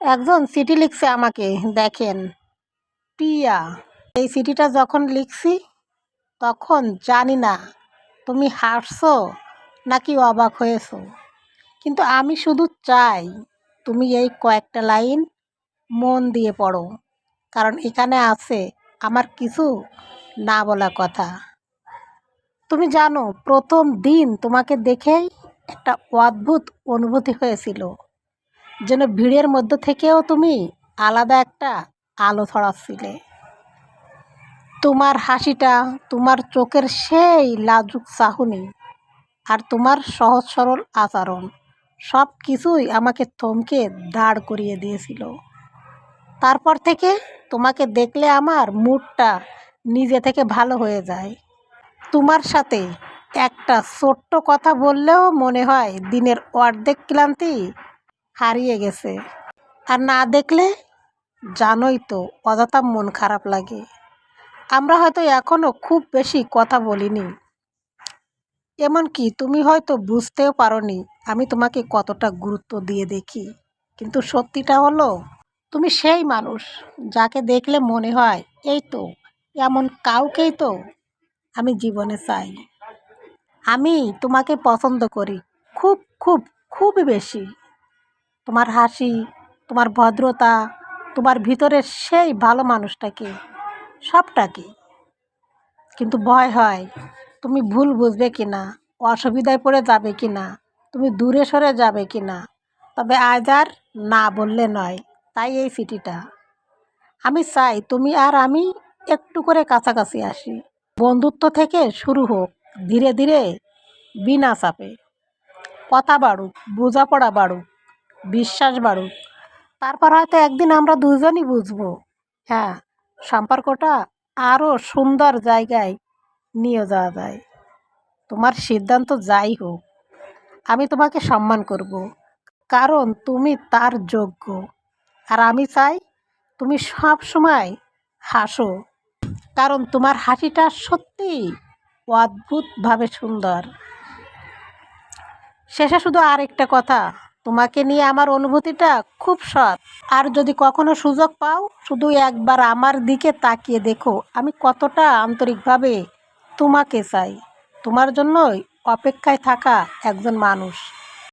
একজন চিঠি লিখছে আমাকে, দেখেন। পিয়া এই চিঠিটা যখন লিখছি, তখন জানি না তুমি হাসছো নাকি অবাক হয়েছো। কিন্তু আমি শুধু চাই তুমি এই কয়েকটা লাইন মন দিয়ে পড়ো, কারণ এখানে আছে আমার কিছু না বলা কথা। তুমি জানো, প্রথম দিন তোমাকে দেখেই একটা অদ্ভুত অনুভূতি হয়েছিল। যেন ভিড়ের মধ্যে থেকেও তুমি আলাদা একটা আলো ছড়াচ্ছিলে। তোমার হাসিটা, তোমার চোখের সেই লাজুক চাহনি আর তোমার সহজ সরল আচরণ সব কিছুই আমাকে থমকে দাঁড় করিয়ে দিয়েছিল। তারপর থেকে তোমাকে দেখলে আমার মুডটা নিজে থেকে ভালো হয়ে যায়। তোমার সাথে একটা ছোট্ট কথা বললেও মনে হয় দিনের অর্ধেক ক্লান্তি হারিয়ে গেছে। আর না দেখলে জানোই তো, অযথা মন খারাপ লাগে। আমরা হয়তো এখনও খুব বেশি কথা বলিনি। এমনকি তুমি হয়তো বুঝতেও পারোনি আমি তোমাকে কতটা গুরুত্ব দিয়ে দেখি। কিন্তু সত্যিটা হলো, তুমি সেই মানুষ যাকে দেখলে মনে হয়, এই তো, এমন কাউকেই তো আমি জীবনে চাই। আমি তোমাকে পছন্দ করি, খুব খুব, খুবই বেশি। তোমার হাসি, তোমার ভদ্রতা, তোমার ভিতরের সেই ভালো মানুষটাকে, সবটাকে। কিন্তু ভয় হয়, তুমি ভুল বুঝবে কি না অসুবিধায় পড়ে যাবে কি না তুমি দূরে সরে যাবে কি না তবে আজ আর না বললে নয়, তাই এই চিঠিটা আমি চাই তুমি আর আমি একটু করে কাছাকাছি আসি। বন্ধুত্ব থেকে শুরু হোক, ধীরে ধীরে বিনা চাপে। কথা বাড়ুক, বোঝাপড়া বাড়ুক বিশ্বাস বাড়ুক। তারপর হয়তো একদিন আমরা দুজনই বুঝব হ্যাঁ সম্পর্কটা আরও সুন্দর জায়গায় নিয়ে যাওয়া যায়। তোমার সিদ্ধান্ত যাই হোক, আমি তোমাকে সম্মান করব, কারণ তুমি তার যোগ্য। আর আমি চাই তুমি সব সময় হাসো, কারণ তোমার হাসিটা সত্যি অদ্ভুতভাবে সুন্দর। শেষে শুধু আরেকটা কথা তোমাকে নিয়ে আমার অনুভূতিটা খুব সৎ। আর যদি কখনো সুযোগ পাও, শুধু একবার আমার দিকে তাকিয়ে দেখো। আমি কতটা আন্তরিকভাবে তোমাকে চাই। তোমার জন্যই অপেক্ষায় থাকা একজন মানুষ।